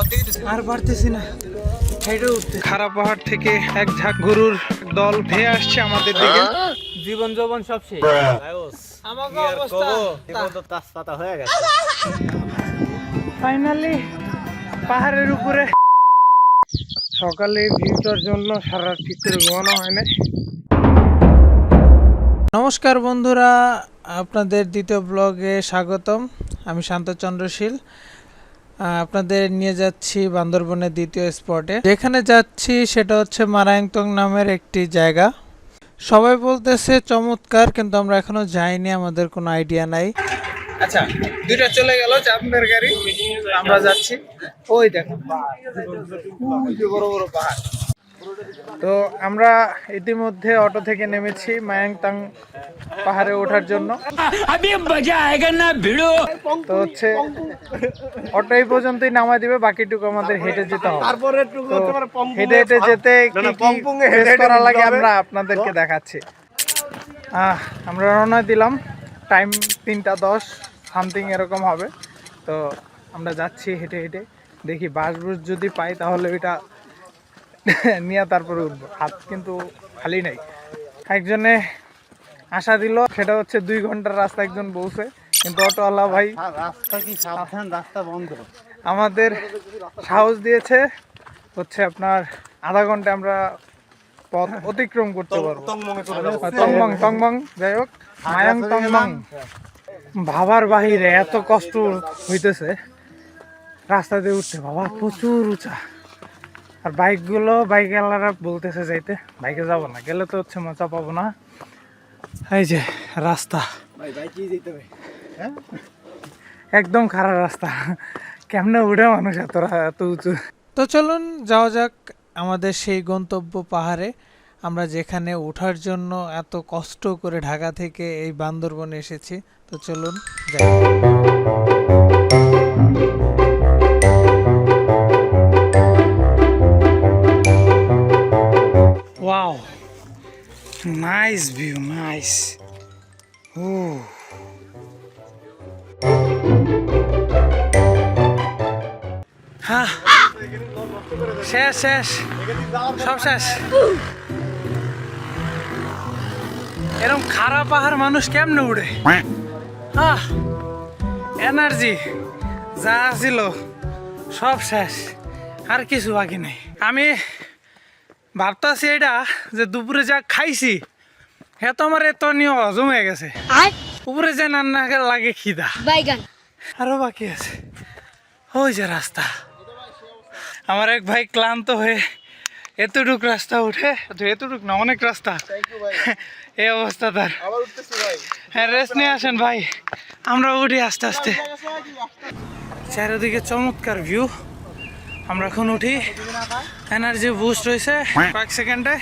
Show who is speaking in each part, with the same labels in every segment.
Speaker 1: আর পারতেছি না। হেঁটে উঠতে। খারাপ পাহাড় থেকে এক ঝাঁক গরুর দল ধেয়ে আসছে আমাদের দিকে।
Speaker 2: জীবন যৌবন সব শেষ।
Speaker 1: আমাকে অবস্থা?
Speaker 2: তাজপাতা হয়ে গেছে।
Speaker 1: ফাইনালি পাহাড়ের উপরে। সকালে ভিউটার জন্য সারা ঠিক করে ঘুমানো হয় না নমস্কার বন্ধুরা আপনাদের দ্বিতীয় ব্লগে স্বাগতম। আমি শান্তচন্দ্রশীল। আহ, আপনাদের নিয়ে যাচ্ছি বান্দরবনের দ্বিতীয় স্পটে যেখানে যাচ্ছি সেটা হচ্ছে মারায়ংতং নামের একটি জায়গা। সবাই বলতেছে চমৎকার কিন্তু আমরা এখনও যাইনি আমাদের কোনো আইডিয়া নাই। আচ্ছা দুইটা চলে গেল গাড়ি আমরা যাচ্ছি। ওই দেখো বড় বড় পাহাড়। তো আমরা ইতিমধ্যে অটো থেকে নেমেছি মায়াংতাং পাহাড়ে ওঠার জন্য। তো হচ্ছে অটো এই পর্যন্তই নামাই দিবে বাকিটুকু আমাদের হেঁটে যেতে হবে। তো হেঁটে হেঁটে যেতে কি কি
Speaker 2: হেঁটে হেঁটে
Speaker 1: করা লাগে আমরা আপনাদেরকে দেখাচ্ছি। আহ, আমরা রওনা দিলাম টাইম তিনটা দশ সামথিং এরকম হবে। তো আমরা যাচ্ছি হেঁটে হেঁটে দেখি বাস বুস যদি পাই তাহলে ওইটা নিয়ে তারপরে উঠবো। হাত কিন্তু খালি নাই। একজনে আশা দিল সেটা হচ্ছে দুই ঘণ্টার রাস্তা একজন বলছে কিন্তু অটোওয়ালা ভাই
Speaker 2: রাস্তা কি সাবধান? রাস্তা বন্ধ।
Speaker 1: আমাদের সাহস দিয়েছে হচ্ছে আপনার আধা ঘণ্টা আমরা পথ অতিক্রম করতে পারব। তংমং তংমং যাই হোক মায়াং তংমং। ভাবার বাহিরে এত কষ্ট হইতেছে রাস্তা দিয়ে উঠতে বাবা প্রচুর উঁচা। আর বাইকগুলো বাইক এলারা বলতেছে যাইতে। বাইকে যাব না গেলে তো হচ্ছে মজা পাবো না। এই যে রাস্তা।
Speaker 2: কি
Speaker 1: একদম খারাপ রাস্তা। কেমনে উঠে মানুষ এত এত উঁচু? তো চলুন যাওয়া যাক আমাদের সেই গন্তব্য পাহাড়ে। আমরা যেখানে ওঠার জন্য এত কষ্ট করে ঢাকা থেকে এই বান্দরবনে এসেছি। তো চলুন যাই। নাইস ভিউ নাইস ও শেষ শেষ সব শেষ এরকম খারাপ পাহাড় মানুষ কেমনে উড়ে? আহ এনার্জি যা ছিল সব শেষ, আর কিছু বাকি নেই। আমি ভাবতাছি এটা যে দুপুরে যা খাইছি হ্যাঁ তো আমার এত নিয়ে হজম হয়ে গেছে। উপরে যে রান্না লাগে খিদা।
Speaker 3: বাইগান।
Speaker 1: আরও বাকি আছে। ওই যে রাস্তা। আমার এক ভাই ক্লান্ত হয়ে এতটুক রাস্তা উঠে এতটুক না অনেক রাস্তা। এই অবস্থা তার। হ্যাঁ রেস্ট নিয়ে আসেন ভাই। আমরা উঠি আস্তে আস্তে। চারিদিকে চমৎকার ভিউ আমরা এখন উঠি। এনার্জি বুস্ট হয়েছে কয়েক সেকেন্ডে।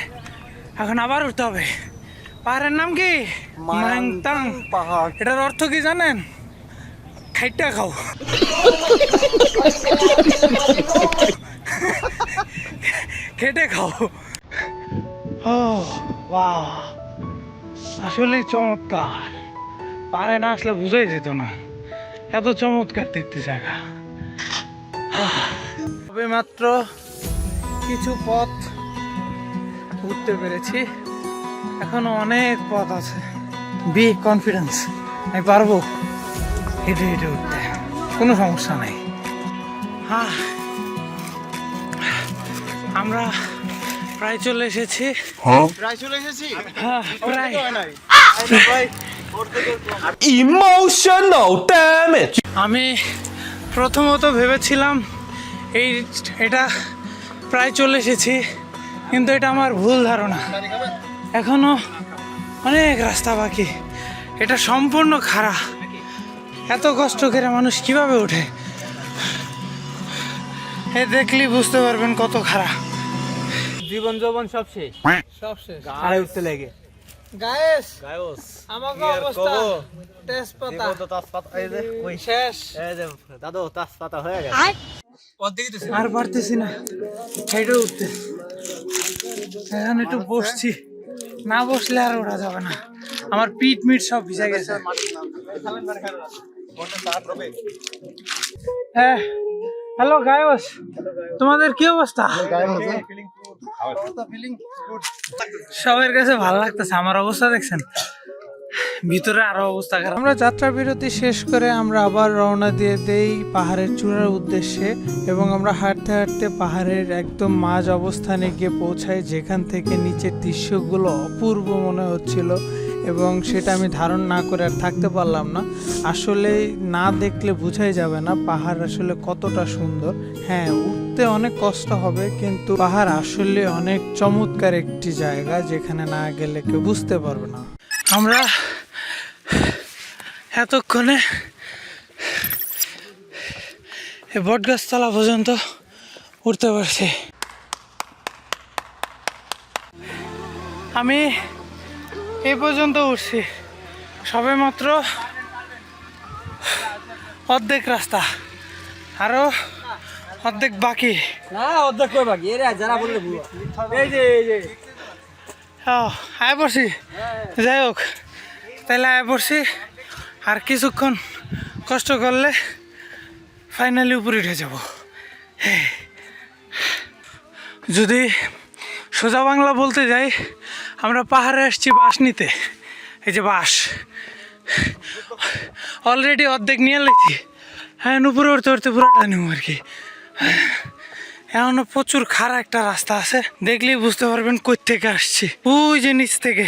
Speaker 1: এখন আবার উঠতে হবে। পাহাড়ের নাম কি? মাংতাং
Speaker 2: পাহাড়।
Speaker 1: এটার অর্থ কি জানেন? খাইটা খাও। খেটে খাও। ও বাহ। আসলে চমৎকার। পারে না আসলে বুঝাই যেত না। এত চমৎকার দেখতে জায়গা। তবে মাত্র কিছু পথ উঠতে পেরেছি। এখনও অনেক পথ আছে। বি কনফিডেন্স আমি পারব হেঁটে হেঁটে উঠতে। কোনো সমস্যা নেই। হ্যাঁ আমরা প্রায় চলে এসেছি।
Speaker 2: প্রায় চলে এসেছি?
Speaker 1: হ্যাঁ প্রায়. আমি প্রথমত ভেবেছিলাম এই এটা প্রায় চলে এসেছি কিন্তু এটা আমার ভুল ধারণা। এখনও অনেক রাস্তা বাকি। এটা সম্পূর্ণ খাড়া। এত কষ্ট করে মানুষ কীভাবে ওঠে? এ দেখলি বুঝতে পারবেন কত খাড়া।
Speaker 2: জীবন যৌবন সব শেষ।
Speaker 1: সব শেষ।
Speaker 2: আরে উঠতে লেগে।
Speaker 1: Guys
Speaker 2: guys.
Speaker 1: আমাকে অবস্থা? তেজপাতা।
Speaker 2: তাজপাতা এই যে ওই।
Speaker 1: শেষ।
Speaker 2: এই যে দাদু তাজপাতা হয়ে গেছে।
Speaker 3: আর
Speaker 1: আর পারতেছি না। হেঁটে উঠতে। এখন একটু বসছি। না বসলে আর ওঠা যাবে না। আমার পিঠ মিট সব ভিজে গেছে। হ্যাঁ। Hello guys. তোমাদের কি অবস্থা? সবার কাছে ভালো লাগতেছে। আমার অবস্থা দেখছেন? ভিতরে আরও অবস্থা খারাপ। আমরা যাত্রা বিরতি শেষ করে আমরা আবার রওনা দিয়ে দেই পাহাড়ের চূড়ার উদ্দেশ্যে এবং আমরা হাঁটতে হাঁটতে পাহাড়ের একদম মাঝ অবস্থানে গিয়ে পৌঁছাই যেখান থেকে নিচের দৃশ্যগুলো অপূর্ব মনে হচ্ছিল এবং সেটা আমি ধারণ না করে আর থাকতে পারলাম না। আসলে না দেখলে বোঝাই যাবে না পাহাড় আসলে কতটা সুন্দর। হ্যাঁ উঠতে অনেক কষ্ট হবে কিন্তু পাহাড় আসলে অনেক চমৎকার একটি জায়গা যেখানে না গেলে কেউ বুঝতে পারবে না। আমরা এতক্ষণে এই বটগাছতলা পর্যন্ত উঠতে পারছি। আমি এই পর্যন্ত উঠছি। সবে মাত্র অর্ধেক রাস্তা। আরও অর্ধেক বাকি।
Speaker 2: না অর্ধেক বাকি? এরে যারা বললে এই যে এই যে।
Speaker 1: ও পড়ছি যাই হোক। তাহলে আয় পড়ছি আর কিছুক্ষণ কষ্ট করলে ফাইনালি উপরে উঠে যাব। যদি সোজা বাংলা বলতে যাই, আমরা পাহাড়ে আসছি বাঁশ নিতে। এই যে বাঁশ। অলরেডি অর্ধেক নিয়ে লেছি হ্যাঁ উপরে উঠতে উঠতে পুরোটা নেব আর কি। এখনও প্রচুর খাড়া একটা রাস্তা আছে। দেখলেই বুঝতে পারবেন কই থেকে আসছি। ওই যে নিচ থেকে।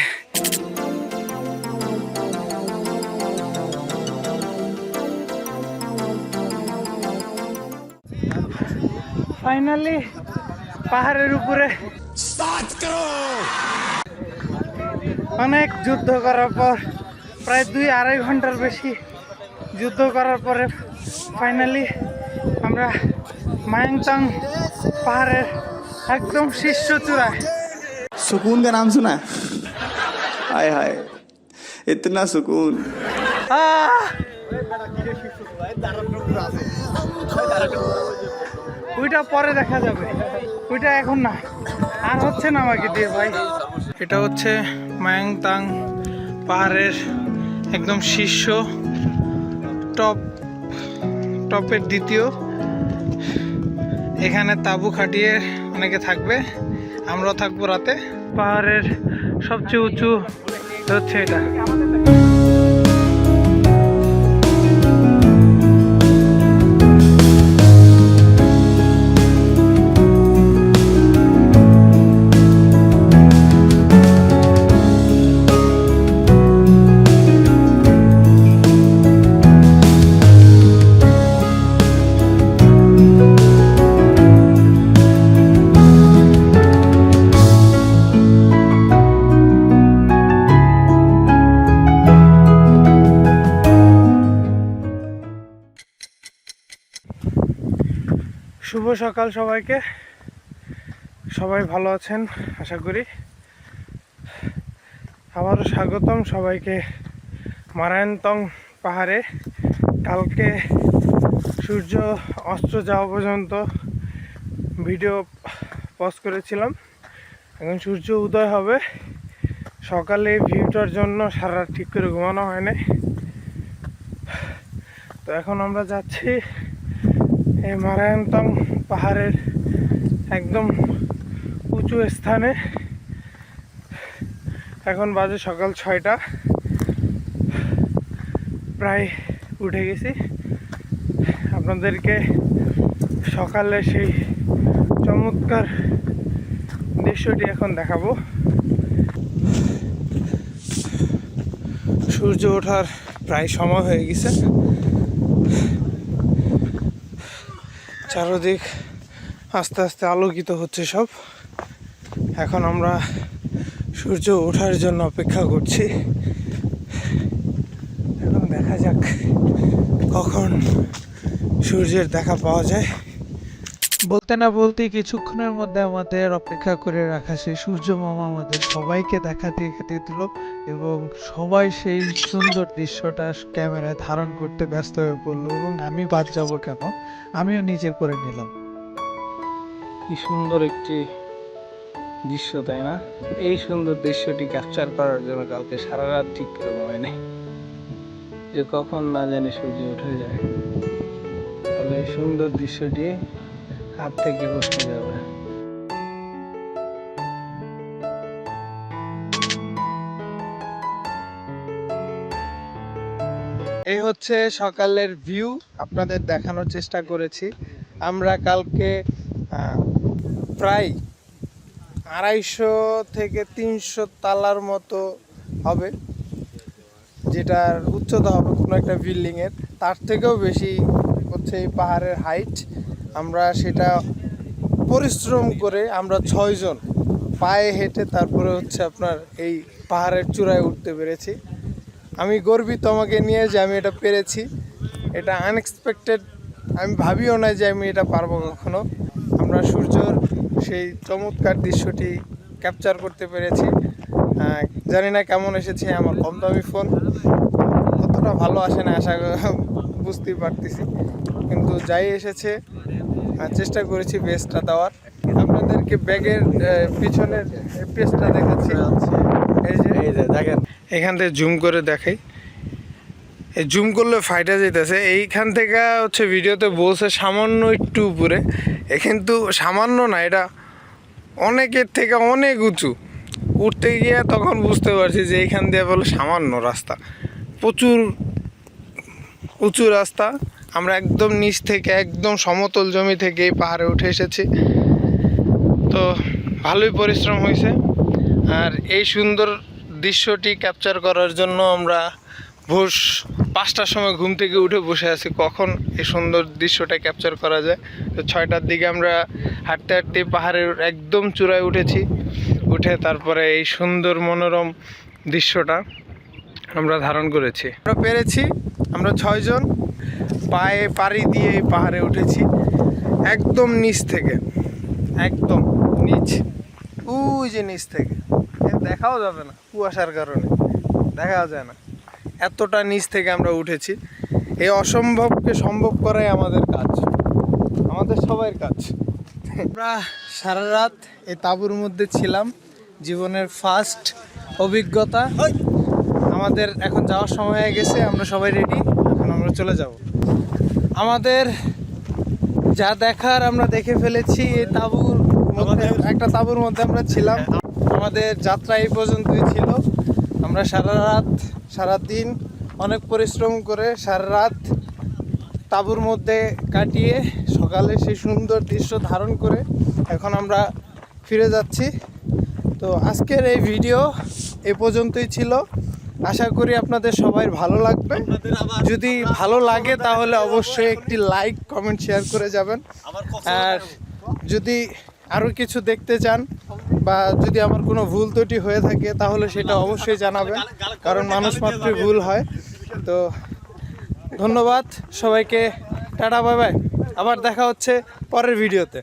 Speaker 1: ফাইনালি পাহাড়ের উপরে। অনেক যুদ্ধ করার পর প্রায় দুই আড়াই ঘণ্টার বেশি যুদ্ধ করার পরে ফাইনালি আমরা মায়াংতাং পাহাড়ের একদম শীর্ষ চূড়ায়।
Speaker 3: সুকুন নাম শোনা হায় হায় ইতনা সুকুন।
Speaker 1: আহ! ওইটা পরে দেখা যাবে। ওইটা এখন না। আর হচ্ছে না আমাকে দিয়ে ভাই। এটা হচ্ছে মায়াংতাং পাহাড়ের একদম শীর্ষ, টপ, টপের দ্বিতীয়। এখানে তাঁবু খাটিয়ে অনেকে থাকবে। আমরাও থাকব রাতে। পাহাড়ের সবচেয়ে উঁচু হচ্ছে এটা। শুভ সকাল সবাইকে। সবাই ভালো আছেন? আশা করি। আবারও স্বাগতম সবাইকে মারায়ণতং পাহাড়ে। কালকে সূর্য অস্ত যাওয়া পর্যন্ত ভিডিও পোস্ট করেছিলাম। এখন সূর্য উদয় হবে। সকালে ভিউটার জন্য সারা ঠিক করে ঘুমানো হয় তো এখন আমরা যাচ্ছি এই মারায়ণতং পাহাড়ের একদম উঁচু স্থানে। এখন বাজে সকাল ছয়টা। প্রায় উঠে গেছি। আপনাদেরকে সকালে সেই চমৎকার দৃশ্যটি এখন দেখাবো। সূর্য ওঠার প্রায় সময় হয়ে গেছে। চারদিক আস্তে আস্তে আলোকিত হচ্ছে সব। এখন আমরা সূর্য ওঠার জন্য অপেক্ষা করছি। এখন দেখা যাক কখন সূর্যের দেখা পাওয়া যায়। বলতে না বলতে কিছুক্ষণের মধ্যে আমাদের অপেক্ষা করে রাখা সেই সূর্য মামা আমাদের সবাইকে দেখা দিয়ে দিল এবং সবাই সেই সুন্দর দৃশ্যটা ক্যামেরায় ধারণ করতে ব্যস্ত হয়ে পড়ল এবং আমি বাদ যাব কেন? আমিও নিজে করে নিলাম। কি সুন্দর একটি দৃশ্য, তাই না? এই সুন্দর দৃশ্যটি ক্যাপচার করার জন্য কালকে সারা রাত ঠিক করে ঘুমায় নাই যে কখন না জানি সূর্য উঠে যায়। তাহলে এই সুন্দর দৃশ্যটি হাত থেকে বসে যাবে। এই হচ্ছে সকালের ভিউ, আপনাদের দেখানোর চেষ্টা করেছি। আমরা কালকে প্রায় আড়াইশো থেকে তিনশো তালার মতো হবে, যেটার উচ্চতা হবে কোনো একটা বিল্ডিংয়ের। তার থেকেও বেশি হচ্ছে এই পাহাড়ের হাইট আমরা সেটা পরিশ্রম করে আমরা ছয়জন পায়ে হেঁটে তারপরে হচ্ছে আপনার এই পাহাড়ের চূড়ায় উঠতে পেরেছি। আমি গর্বিত আমাকে নিয়ে যে আমি এটা পেরেছি। এটা আনএক্সপেক্টেড আমি ভাবিও না যে আমি এটা পারব কখনো। আমরা সূর্যর সেই চমৎকার দৃশ্যটি ক্যাপচার করতে পেরেছি। জানি না কেমন এসেছে আমার কম দামি ফোন। অতটা ভালো আসে না, আশা বুঝতেই পারতেছি। কিন্তু যাই এসেছে চেষ্টা করেছি বেস্টটা দেওয়ার। আপনাদেরকে ব্যাগের পিছনের পেজটা দেখাচ্ছি। এই যে এই যে দেখেন। এখান থেকে জুম করে দেখাই। এই জুম করলে ফাইটা যেতেছে এইখান থেকে হচ্ছে ভিডিওতে বলছে সামান্য একটু উপরে। এ কিন্তু সামান্য না এটা অনেকের থেকে অনেক উঁচু। উঠতে গিয়ে তখন বুঝতে পারছি যে এইখান দিয়ে বলে সামান্য রাস্তা। প্রচুর উঁচু রাস্তা। আমরা একদম নিচ থেকে, একদম সমতল জমি থেকে এই পাহাড়ে উঠে এসেছি। তো ভালোই পরিশ্রম হয়েছে। আর এই সুন্দর দৃশ্যটি ক্যাপচার করার জন্য আমরা ভোর পাঁচটার সময় ঘুম থেকে উঠে বসে আছি। কখন এই সুন্দর দৃশ্যটা ক্যাপচার করা যায়? তো ছয়টার দিকে আমরা হাঁটতে হাঁটতে পাহাড়ের একদম চূড়ায় উঠেছি। উঠে তারপরে এই সুন্দর মনোরম দৃশ্যটা আমরা ধারণ করেছি। আমরা পেরেছি, আমরা ছয়জন। পায়ে পাড়ি দিয়ে এই পাহাড়ে উঠেছি। একদম নিচ থেকে। একদম নিচ। ওই যে নিচ থেকে। দেখাও যাবে না কুয়াশার কারণে। দেখা যায় না। এতটা নিচ থেকে আমরা উঠেছি। এই অসম্ভবকে সম্ভব করাই আমাদের কাজ। আমাদের সবাই কাজ। আমরা সারা রাত এই তাঁবুর মধ্যে ছিলাম। জীবনের ফার্স্ট অভিজ্ঞতা। আমাদের এখন যাওয়ার সময় হয়ে গেছে। আমরা সবাই রেডি এখন আমরা চলে যাব। আমাদের যা দেখার আমরা দেখে ফেলেছি এই তাঁবুর মধ্যে একটা তাঁবুর মধ্যে আমরা ছিলাম। আমাদের যাত্রা এই পর্যন্তই ছিল। আমরা সারা রাত সারা দিন অনেক পরিশ্রম করে সারা রাত তাঁবুর মধ্যে কাটিয়ে সকালে সেই সুন্দর দৃশ্য ধারণ করে এখন আমরা ফিরে যাচ্ছি। তো আজকের এই ভিডিও এ পর্যন্তই ছিল। আশা করি আপনাদের সবাই ভালো লাগবে। যদি ভালো লাগে তাহলে অবশ্যই একটি লাইক কমেন্ট শেয়ার করে যাবেন। আর যদি আরও কিছু দেখতে চান বা যদি আমার কোনো ভুল ত্রুটি হয়ে থাকে তাহলে সেটা অবশ্যই জানাবেন। কারণ মানুষ মাত্রই ভুল হয়। তো ধন্যবাদ। সবাইকে টাটা বাই বাই। আবার দেখা হচ্ছে পরের ভিডিওতে.